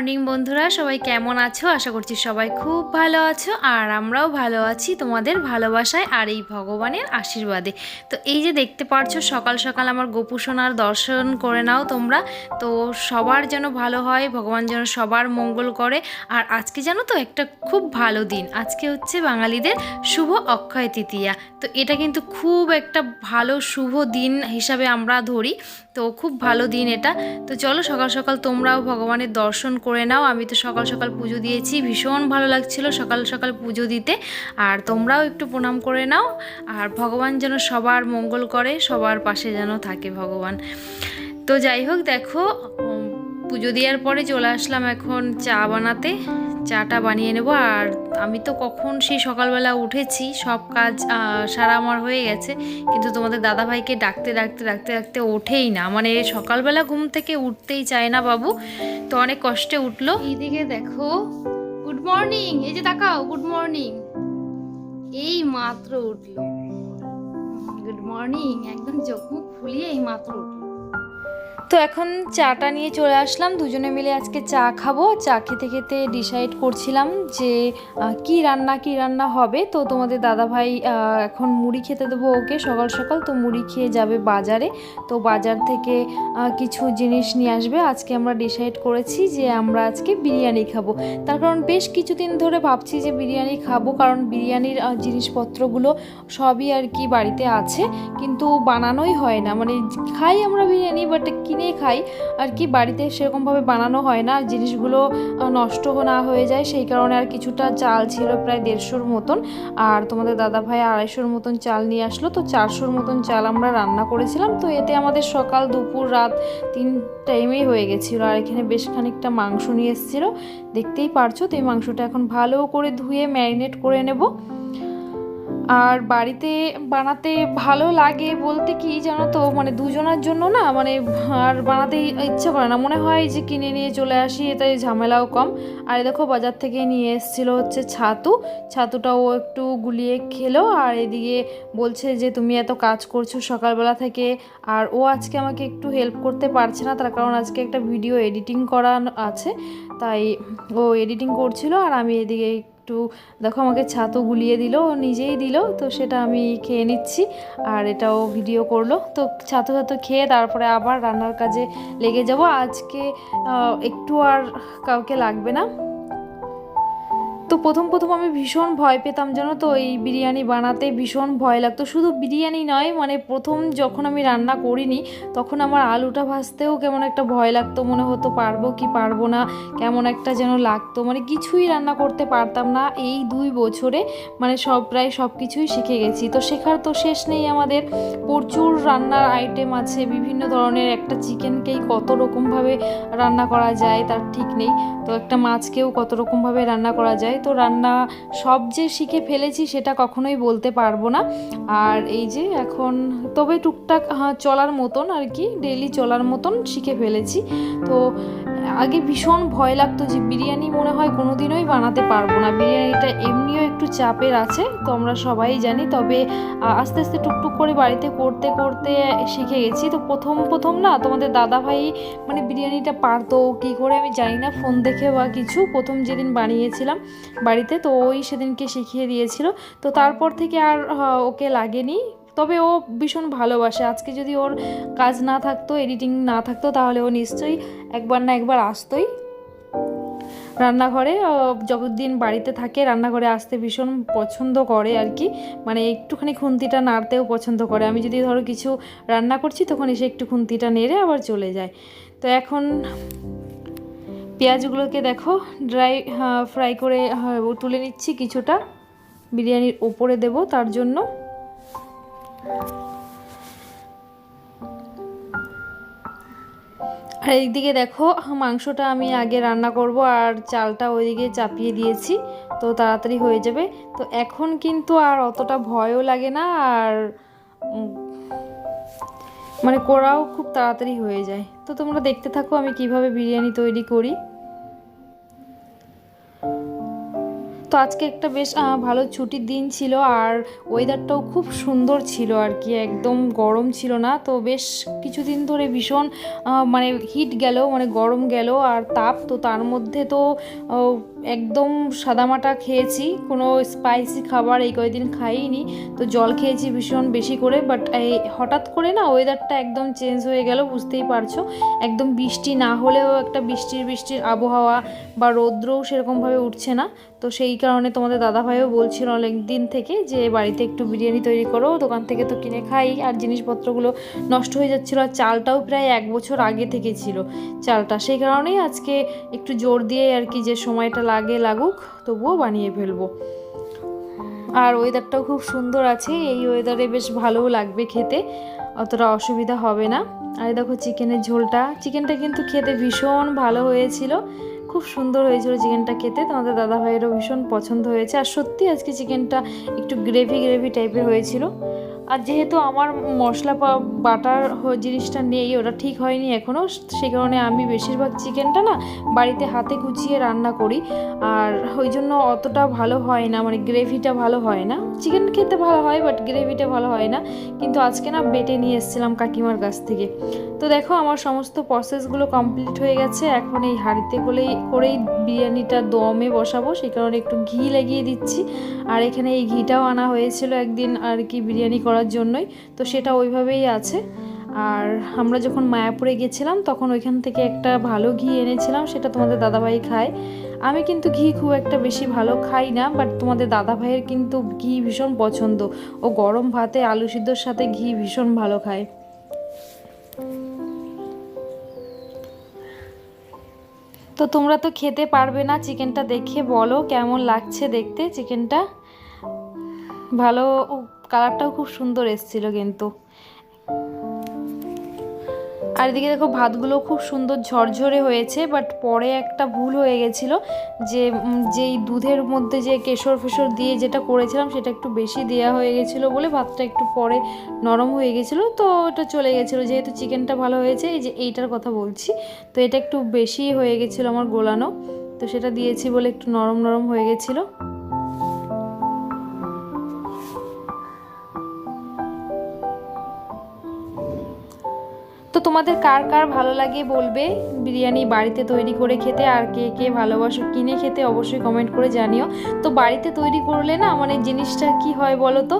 Morning বন্ধুরা, সবাই কেমন আছো? আশা করছি সবাই খুব ভালো আছো আর আমরাও ভালো আছি তোমাদের ভালোবাসায় আর এই ভগবানের আশীর্বাদে। তো এই যে দেখতে পারছ, সকাল সকাল আমার গোপুসোনার দর্শন করে নাও তোমরা। তো সবার যেন ভালো হয়, ভগবান যেন সবার মঙ্গল করে। আর আজকে জানো তো, একটা খুব ভালো দিন। আজকে হচ্ছে বাঙালিদের শুভ অক্ষয় তৃতীয়া। তো এটা কিন্তু খুব একটা ভালো শুভ দিন হিসাবে আমরা ধরি। তো খুব ভালো দিন এটা। তো চলো সকাল সকাল তোমরাও ভগবানের দর্শন করে নাও। আমি তো সকাল সকাল পুজো দিয়েছি, ভীষণ ভালো লাগছিল সকাল সকাল পুজো দিতে। আর তোমরাও একটু প্রণাম করে নাও। আর ভগবান যেন সবার মঙ্গল করে, সবার পাশে যেন থাকে ভগবান। তো যাই হোক, দেখো পুজো দেওয়ার পরে চলে আসলাম এখন চা বানাতে। চাটা বানিয়ে নেব। আর আমি তো কখন সেই সকালবেলা উঠেছি, সব কাজ সারা আমার হয়ে গেছে। কিন্তু তোমাদের দাদাভাইকে ডাকতে ডাকতে ডাকতে ডাকতে ওঠেই না। মানে সকালবেলা ঘুম থেকে উঠতেই চায় না বাবু। তো অনেক কষ্টে উঠল। এইদিকে দেখো, গুড মর্নিং। এই যে তাকাও, গুড মর্নিং। এই মাত্র উঠল। Good morning. একদম চোখ মুখ ফুলিয়ে এই মাত্র উঠল। তো এখন চাটা নিয়ে চলে আসলাম। দুজনে মিলে আজকে চা খাব। চা খেতে খেতে ডিসাইড করছিলাম যে কি রান্না কি রান্না হবে? তো তোমাদের দাদাভাই এখন মুড়ি খেতে দেবো ওকে সকাল সকাল। তো মুড়ি খেয়ে যাবে বাজারে। তো বাজার থেকে কিছু জিনিস নিয়ে আসবে। আজকে আমরা ডিসাইড করেছি যে আমরা আজকে বিরিয়ানি খাব। তার কারণ বেশ কিছুদিন ধরে ভাবছি যে বিরিয়ানি খাব। কারণ বিরিয়ানির জিনিসপত্রগুলো সবই আর কি বাড়িতে আছে। কিন্তু বানানোই হয় না। মানে খাই আমরা বিরিয়ানি বাট কিনে খাই। আর কি বাড়িতে সেরকমভাবে বানানো হয় না। জিনিসগুলো নষ্ট না হয়ে যায়। সেই কারণে আর কিছুটা চাল ছিল প্রায় দেড়শোর মতন। আর তোমাদের দাদা ভাই আড়াইশোর মতন চাল নিয়ে আসলো। তো চারশোর মতন চাল আমরা রান্না করেছিলাম। তো এতে আমাদের সকাল, দুপুর, রাত তিন টাইমেই হয়ে গেছিল। আর এখানে বেশ খানিকটা মাংস নিয়ে এসেছিল। দেখতেই পারছ, তো এই মাংসটা এখন ভালো করে ধুয়ে ম্যারিনেট করে নেব। আর বাড়িতে বানাতে ভালো লাগে বলতে কি জানো তো? মানে দুজনের জন্য না মানে আর বানাতে ইচ্ছা করে না। মনে হয় যে কিনে নিয়ে চলে আসি, এটাই ঝামেলাও কম। আর দেখো বাজার থেকে নিয়ে এসেছিল হচ্ছে ছাতু। ছাতুটা ও একটু গুলিয়ে খেলো আর এদিকে বলছে যে, তুমি এত কাজ করছ সকালবেলা থেকে আর ও আজকে আমাকে একটু হেল্প করতে পারছে না। তার কারণ আজকে একটা ভিডিও এডিটিং করা আছে। তাই ও এডিটিং করছিল আর আমি এদিকে একটু, দেখো আমাকে ছাতু গুলিয়ে দিল নিজেই দিল, তো সেটা আমি খেয়ে নিচ্ছি। আর এটাও ভিডিও করল। তো ছাতু ছাতু খেয়ে তারপরে আবার রান্নার কাজে লেগে যাব। আজকে একটু আর কাউকে লাগবে না। প্রথম প্রথম আমি ভীষণ ভয় পেতাম, জানো তো? এই বিরিয়ানি বানাতে ভীষণ ভয় লাগতো। শুধু বিরিয়ানি নয় মানে প্রথম যখন আমি রান্না করিনি, তখন আমার আলুটা ভাজতেও কেমন একটা ভয় লাগতো। মনে হতো, পারব কি পারব না? কেমন একটা যেন লাগতো। মানে কিছুই রান্না করতে পারতাম না। এই দুই বছরে মানে সব, প্রায় সব কিছুই শিখে গেছি। তো শেখার তো শেষ নেই আমাদের। প্রচুর রান্নার আইটেম আছে। বিভিন্ন ধরনের একটা চিকেনকেই কত রকমভাবে রান্না করা যায়, তার ঠিক নেই। তো একটা মাছকেও কত রকমভাবে রান্না করা যায়। তো রান্না সব যে শিখে ফেলেছি সেটা কখনোই বলতে পারব না। আর এই যে এখন তবে টুকটাক হ্যাঁ, চলার মতন আর কি ডেইলি চলার মতন শিখে ফেলেছি। তো আগে ভীষণ ভয় লাগতো যে বিরিয়ানি মনে হয় কোনোদিনই বানাতে পারব না। বিরিয়ানিটা এমনিও একটু চাপের আছে, তো আমরা সবাই জানি, তবে আস্তে আস্তে টুকটুক করে বাড়িতে করতে করতে শিখে গেছি। তো প্রথম প্রথম না তোমাদের দাদা ভাই মানে বিরিয়ানিটা পারতো কী করে আমি জানি না, ফোন দেখে বা কিছু, প্রথম যেদিন বানিয়েছিলাম বাড়িতে, তো ওই সেদিনকে শিখিয়ে দিয়েছিল। তো তারপর থেকে আর ওকে লাগেনি। তবে ও ভীষণ ভালোবাসে। আজকে যদি ওর কাজ না থাকতো এডিটিং না থাকতো তাহলে ও নিশ্চয়ই একবার না একবার আসতোই। রান্নাঘরে যতদিন বাড়িতে থাকে রান্নাঘরে আসতে ভীষণ পছন্দ করে আর কি। মানে একটুখানি খুন্তিটা নাড়তেও পছন্দ করে। আমি যদি ধরো কিছু রান্না করছি তখন এসে একটু খুন্তিটা নেড়ে আবার চলে যায়। তো এখন পেঁয়াজগুলোকে দেখো ড্রাই ফ্রাই করে হ্যাঁ, তুলে নিচ্ছি কিছুটা। বিরিয়ানির ওপরে দেব তার জন্য। আর এইদিকে দেখো, মাংসটা আমি আগে রান্না করব আর চালটা ওইদিকে চাপিয়ে দিয়েছি, তো তাড়াতাড়ি হয়ে যাবে। তো এখন কিন্তু আর অতটা ভয়ও লাগে না আর মানে করাও খুব তাড়াতাড়ি হয়ে যায়। তো তোমরা দেখতে থাকো আমি কীভাবে বিরিয়ানি তৈরি করি। তো আজকে একটা বেশ ভালো ছুটির দিন ছিল আর ওয়েদারটাও খুব সুন্দর ছিল আর কি, একদম গরম ছিল না। তো বেশ কিছুদিন ধরে ভীষণ মানে হিট গেল মানে গরম গেল আর তাপ, তো তার মধ্যে তো একদম সাদামাটা খেয়েছি, কোনো স্পাইসি খাবার এই কয়েকদিন খাইনি। তো জল খেয়েছি ভীষণ বেশি করে বাট এই হঠাৎ করে না ওয়েদারটা একদম চেঞ্জ হয়ে গেল, বুঝতেই পারছ। একদম বৃষ্টি না হলেও একটা বৃষ্টির বৃষ্টির আবহাওয়া বা রৌদ্রও সেরকমভাবে উঠছে না। তো সেই কারণে তোমাদের দাদাভাইও বলছিল অনেক দিন থেকে যে বাড়িতে একটু বিরিয়ানি তৈরি করো, দোকান থেকে তো কিনে খাই। আর জিনিসপত্রগুলো নষ্ট হয়ে যাচ্ছিল আর চালটাও প্রায় এক বছর আগে থেকে ছিল চালটা। সেই কারণেই আজকে একটু জোর দিয়ে আর কি যে সময়টা লাগে লাগুক, তবুও বানিয়ে ফেলব। আর ওয়েদারটাও খুব সুন্দর আছে, এই ওয়েদারে বেশ ভালোও লাগবে খেতে, অতটা অসুবিধা হবে না। আর দেখো চিকেনের ঝোলটা চিকেনটা কিন্তু খেতে ভীষণ ভালো হয়েছিল। খুব সুন্দর হয়েছিল চিকেনটা খেতে। তোমাদের দাদা ভাইয়েরও ভীষণ পছন্দ হয়েছে। আর সত্যি আজকে চিকেনটা একটু গ্রেভি গ্রেভি টাইপের হয়েছিল। আর যেহেতু আমার মশলা বাটার জিনিসটা নেই, ওটা ঠিক হয়নি এখনও সে কারণে আমি বেশিরভাগ চিকেনটা না বাড়িতে হাতে গুছিয়ে রান্না করি। আর ওই জন্য অতটা ভালো হয় না মানে গ্রেভিটা ভালো হয় না। চিকেন খেতে ভালো হয় বাট গ্রেভিটা ভালো হয় না। কিন্তু আজকে না বেটে নিয়ে এসেছিলাম কাকিমার কাছ থেকে। তো দেখো, আমার সমস্ত প্রসেসগুলো কমপ্লিট হয়ে গেছে। এখন এই হাঁড়িতে করেই করেই বিরিয়ানিটা দমে বসাবো। সেই কারণে একটু ঘি লাগিয়ে দিচ্ছি। আর এখানে এই ঘিটাও আনা হয়েছিল একদিন আর কি বিরিয়ানি করার জন্যই। তো সেটা ওইভাবেই আছে। আর আমরা যখন মায়াপুরে গেছিলাম, তখন ওইখান থেকে একটা ভালো ঘি এনেছিলাম, সেটা তোমাদের দাদাভাই খায়। আমি কিন্তু ঘি খুব একটা বেশি ভালো খাই না বাট তোমাদের দাদাভাইয়ের কিন্তু ঘি ভীষণ পছন্দ। ও গরম ভাতে আলু সিদ্ধর সাথে ঘি ভীষণ ভালো খায়। তো তোমরা তো খেতে পারবে না চিকেনটা দেখে, বলো কেমন লাগছে দেখতে চিকেনটা? ভালো কালারটাও খুব সুন্দর এসেছিল কিন্তু। আর এদিকে দেখো ভাতগুলো খুব সুন্দর ঝরঝরে হয়েছে বাট পরে একটা ভুল হয়ে গেছিল যে যেই দুধের মধ্যে যে কেশর ফেশর দিয়ে যেটা করেছিলাম সেটা একটু বেশি দেওয়া হয়ে গেছিল বলে ভাতটা একটু পরে নরম হয়ে গেছিল, তো ওটা চলে গেছিল। যেহেতু চিকেনটা ভালো হয়েছে, এই যে এইটার কথা বলছি, তো এটা একটু বেশি হয়ে গেছিল আমার গোলানো, তো সেটা দিয়েছি বলে একটু নরম নরম হয়ে গেছিল। তোমাদের কার কার ভালো লাগে বলবে? বিরিয়ানি বাড়িতে তৈরি করে খেতে আর কে কে ভালোবাসো, কিনে খেতে অবশ্যই কমেন্ট করে জানিও। তো বাড়িতে তৈরি করলে না মানে জিনিসটা কি হয় বলো তো?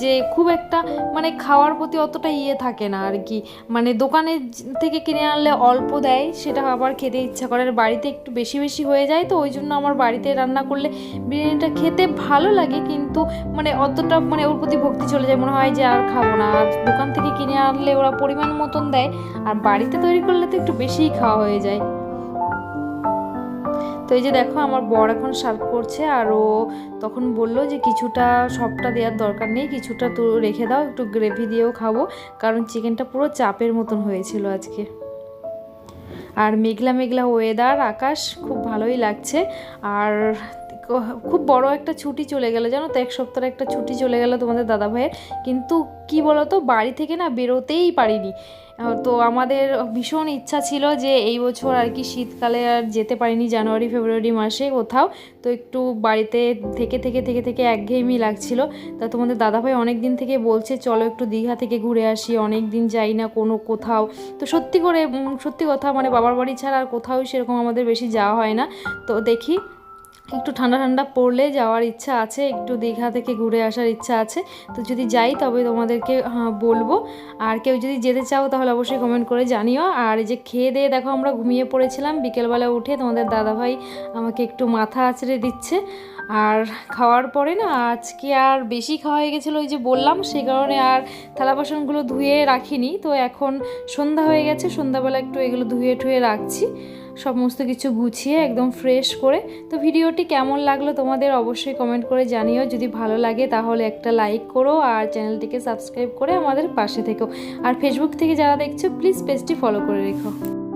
যে খুব একটা মানে খাওয়ার প্রতি অতটা ইয়ে থাকে না আর কি। মানে দোকানের থেকে কিনে আনলে অল্প দেয়, সেটা আবার খেতে ইচ্ছা করে। আর বাড়িতে একটু বেশি বেশি হয়ে যায় তো ওই জন্য আমার বাড়িতে রান্না করলে বিরিয়ানিটা খেতে ভালো লাগে কিন্তু মানে অতটা মানে ওর প্রতি ভক্তি চলে যায়। মনে হয় যে আর খাব না। আর দোকান থেকে কিনে আনলে ওরা পরিমাণ মতন দেয়। আর বাড়িতে তৈরি করলে তো একটু বেশিই খাওয়া হয়ে যায়। তো এই যে দেখো, আমার বর এখন সার্ভ করছে আর ও তখন বলল যে কিছুটা সবটা দেওয়ার দরকার নেই, কিছুটা তো রেখে দাও, একটু গ্রেভি দিয়েও খাব। কারণ চিকেনটা পুরো চাপের মতন হয়েছিল আজকে। আর মেঘলা মেঘলা ওয়েদার আকাশ খুব ভালোই লাগছে। আর খুব বড় একটা ছুটি চলে গেল। জানো তো, এক সপ্তাহের একটা ছুটি চলে গেল তোমাদের দাদা ভাইয়ের কিন্তু কি বলতো, বাড়ি থেকে না বেরোতেই পারিনি। তো আমাদের ভীষণ ইচ্ছা ছিল যে এই বছর আর কি শীতকালে আর যেতে পারিনি, জানুয়ারি, ফেব্রুয়ারি মাসে কোথাও। তো একটু বাড়িতে থেকে থেকে থেকে থেকে একঘেয়েমি লাগছিল। তা তোমাদের দাদাভাই অনেক দিন থেকে বলছে, চলো একটু দীঘা থেকে ঘুরে আসি অনেক দিন যাই না কোনো কোথাও। তো সত্যি করে সত্যি কথা মানে বাবার বাড়ি ছাড়া আর কোথাও সেরকম আমাদের বেশি যাওয়া হয় না। তো দেখি একটু ঠান্ডা ঠান্ডা পড়লে যাওয়ার ইচ্ছা আছে একটু দীঘা থেকে ঘুরে আসার ইচ্ছা আছে। তো যদি যাই তবে তোমাদেরকে হ্যাঁ, বলব। আর কেউ যদি যেতে চাও তাহলে অবশ্যই কমেন্ট করে জানিও। আর এই যে খেয়ে দিয়ে দেখো আমরা ঘুমিয়ে পড়েছিলাম। বিকেলবেলা উঠে তোমাদের দাদাভাই আমাকে একটু মাথা আঁচড়ে দিচ্ছে। আর খাওয়ার পরে না আজকে আর বেশি খাওয়া হয়ে গেছিল ওই যে বললাম, সে কারণে আর থালা বাসনগুলো ধুয়ে রাখিনি। তো এখন সন্ধ্যা হয়ে গেছে, সন্ধ্যাবেলা একটু এগুলো ধুয়ে টুয়ে রাখছি। সমস্ত কিছু গুছিয়ে একদম ফ্রেশ করে। তো ভিডিওটি কেমন লাগল তোমাদের অবশ্যই কমেন্ট করে জানিও। যদি ভালো লাগে তাহলে একটা লাইক করো আর চ্যানেলটিকে সাবস্ক্রাইব করে আমাদের পাশে থেকো। আর ফেসবুক থেকে যারা দেখছ প্লিজ পেজটি ফলো করে রেখো।